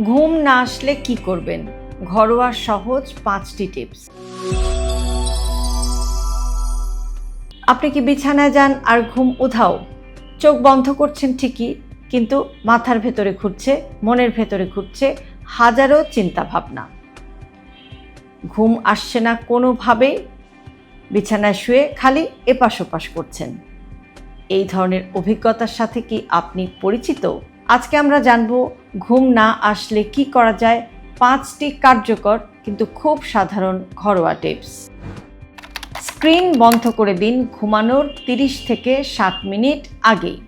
ঘুম না আসলে কি করবেন? ঘরোয়া সহজ পাঁচটি টিপস। আপনি কি বিছানায় যান আর ঘুম উধাও? চোখ বন্ধ করছেন ঠিকই, কিন্তু মাথার ভেতরে ঘুরছে, মনের ভেতরে ঘুরছে হাজারো চিন্তা ভাবনা ঘুম আসছে না কোনোভাবেই, বিছানায় শুয়ে খালি এপাশ ওপাশ করছেন। এই ধরনের অভিজ্ঞতার সাথে কি আপনি পরিচিত? আজকে আমরা জানব ঘুম না আসলে কি করা যায়। পাঁচটি কার্যকর কিন্তু খুব সাধারণ ঘরোয়া টিপস। স্ক্রিন বন্ধ করে দিন ঘুমানোর 30 থেকে ষাট মিনিট আগেই।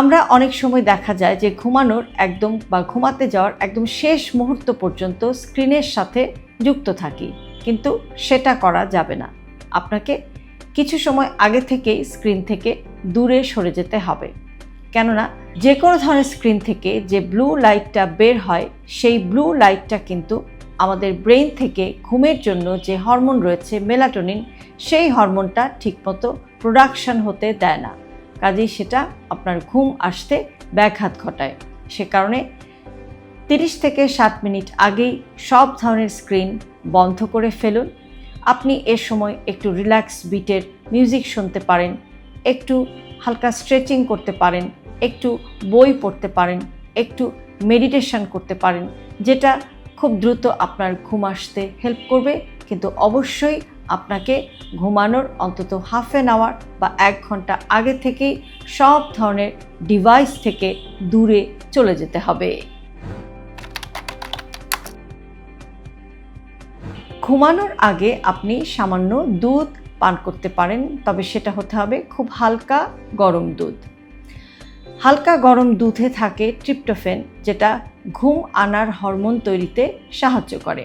আমরা অনেক সময় দেখা যায় যে ঘুমানোর একদম বা ঘুমাতে যাওয়ার একদম শেষ মুহূর্ত পর্যন্ত স্ক্রিনের সাথে যুক্ত থাকি, কিন্তু সেটা করা যাবে না। আপনাকে কিছু সময় আগে থেকেই স্ক্রিন থেকে দূরে সরে যেতে হবে। কেননা যে কোনো ধরনের স্ক্রিন থেকে যে ব্লু লাইটটা বের হয়, সেই ব্লু লাইটটা কিন্তু আমাদের ব্রেন থেকে ঘুমের জন্য যে হরমোন রয়েছে মেলাটোনিন সেই হরমোনটা ঠিকমতো প্রোডাকশন হতে দেয় না। কাজেই সেটা আপনার ঘুম আসতে ব্যাঘাত ঘটায়। সে কারণে তিরিশ থেকে ষাট মিনিট আগেই সব ধরনের স্ক্রিন বন্ধ করে ফেলুন। আপনি এ সময় একটু রিল্যাক্স বিটের মিউজিক শুনতে পারেন, একটু হালকা স্ট্রেচিং করতে পারেন একটু বই পড়তে পারেন, একটু মেডিটেশন করতে পারেন, যেটা খুব দ্রুত আপনার ঘুম আসতে হেল্প করবে। কিন্তু অবশ্যই আপনাকে ঘুমানোর অন্তত হাফ অ্যান আওয়ার বা এক ঘণ্টা আগে থেকেই সব ধরনের ডিভাইস থেকে দূরে চলে যেতে হবে। ঘুমানোর আগে আপনি সামান্য দুধ পান করতে পারেন, তবে সেটা হতে হবে খুব হালকা গরম দুধ। হালকা গরম দুধে থাকে ট্রিপ্টোফেন, যেটা ঘুম আনার হরমোন তৈরিতে সাহায্য করে।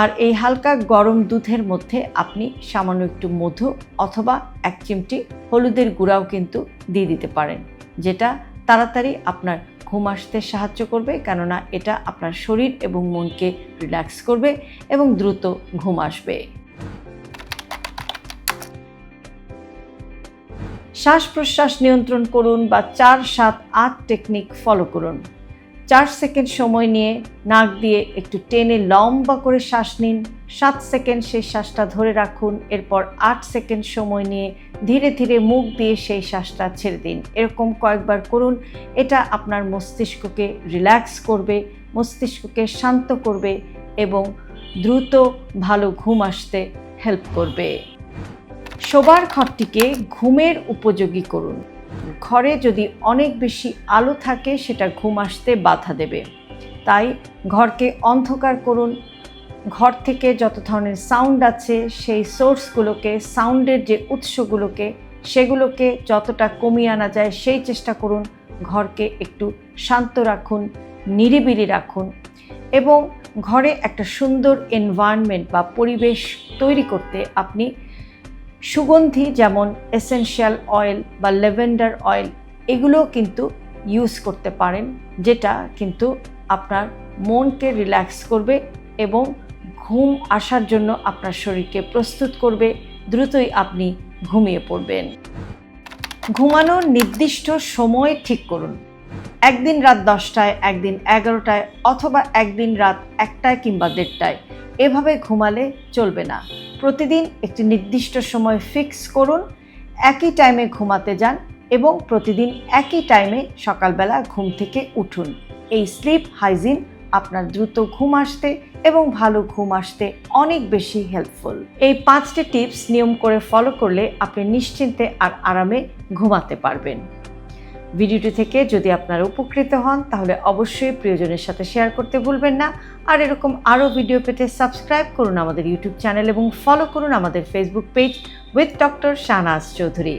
আর এই হালকা গরম দুধের মধ্যে আপনি সামান্য একটু মধু অথবা এক চিমটি হলুদের গুঁড়াও কিন্তু দিয়ে দিতে পারেন, যেটা তাড়াতাড়ি আপনার ঘুম আসতে সাহায্য করবে, কেননা এটা আপনার শরীর এবং মনকে রিল্যাক্স করবে এবং দ্রুত ঘুম আসবে। শ্বাস প্রশ্বাস নিয়ন্ত্রণ করুন বা চার, সাত, আট টেকনিক ফলো করুন। চার সেকেন্ড সময় নিয়ে নাক দিয়ে একটু টেনে লম্বা করে শ্বাস নিন। সাত সেকেন্ড সেই শ্বাসটা ধরে রাখুন। এরপর আট সেকেন্ড সময় নিয়ে ধীরে ধীরে মুখ দিয়ে সেই শ্বাসটা ছেড়ে দিন। এরকম কয়েকবার করুন। এটা আপনার মস্তিষ্ককে রিল্যাক্স করবে, মস্তিষ্ককে শান্ত করবে এবং দ্রুত ভালো ঘুম আসতে হেল্প করবে। শোবার ঘরটিকে ঘুমের উপযোগী করুন। ঘরে যদি অনেক বেশি আলো থাকে, সেটা ঘুম আসতে বাধা দেবে। তাই ঘরকে অন্ধকার করুন। ঘর থেকে যত ধরনের সাউন্ড আছে, সেই সোর্সগুলোকে, সাউন্ডের যে উৎসগুলোকে, সেগুলোকে যতটা কমিয়ে আনা যায়, সেই চেষ্টা করুন। ঘরকে একটু শান্ত রাখুন, নিরিবিলি রাখুন এবং ঘরে একটা সুন্দর এনভায়রনমেন্ট বা পরিবেশ তৈরি করতে আপনি সুগন্ধি যেমন এসেনশিয়াল অয়েল বা লেভেন্ডার অয়েল এগুলোও কিন্তু ইউজ করতে পারেন, যেটা কিন্তু আপনার মনকে রিল্যাক্স করবে এবং ঘুম আসার জন্য আপনার শরীরকে প্রস্তুত করবে, দ্রুতই আপনি ঘুমিয়ে পড়বেন। ঘুমানোর নির্দিষ্ট সময় ঠিক করুন। একদিন রাত দশটায়, একদিন এগারোটায় অথবা একদিন রাত একটায় কিংবা দেড়টায়। এভাবে ঘুমালে চলবে না। প্রতিদিন একটি নির্দিষ্ট সময় ফিক্স করুন, একই টাইমে ঘুমাতে যান এবং প্রতিদিন একই টাইমে সকালবেলা ঘুম থেকে উঠুন। এই স্লিপ হাইজিন আপনার দ্রুত ঘুম আসতে এবং ভালো ঘুম আসতে অনেক বেশি হেল্পফুল। এই পাঁচটি টিপস নিয়ম করে ফলো করলে আপনি নিশ্চিন্তে আর আরামে ঘুমাতে পারবেন। ভিডিওটি থেকে যদি আপনারা উপকৃত হন, তাহলে অবশ্যই প্রিয়জনের সাথে শেয়ার করতে ভুলবেন না। আর এরকম আরও ভিডিও পেতে সাবস্ক্রাইব করুন আমাদের ইউটিউব চ্যানেল এবং ফলো করুন আমাদের Facebook page with doctor Shahnaz Chowdhury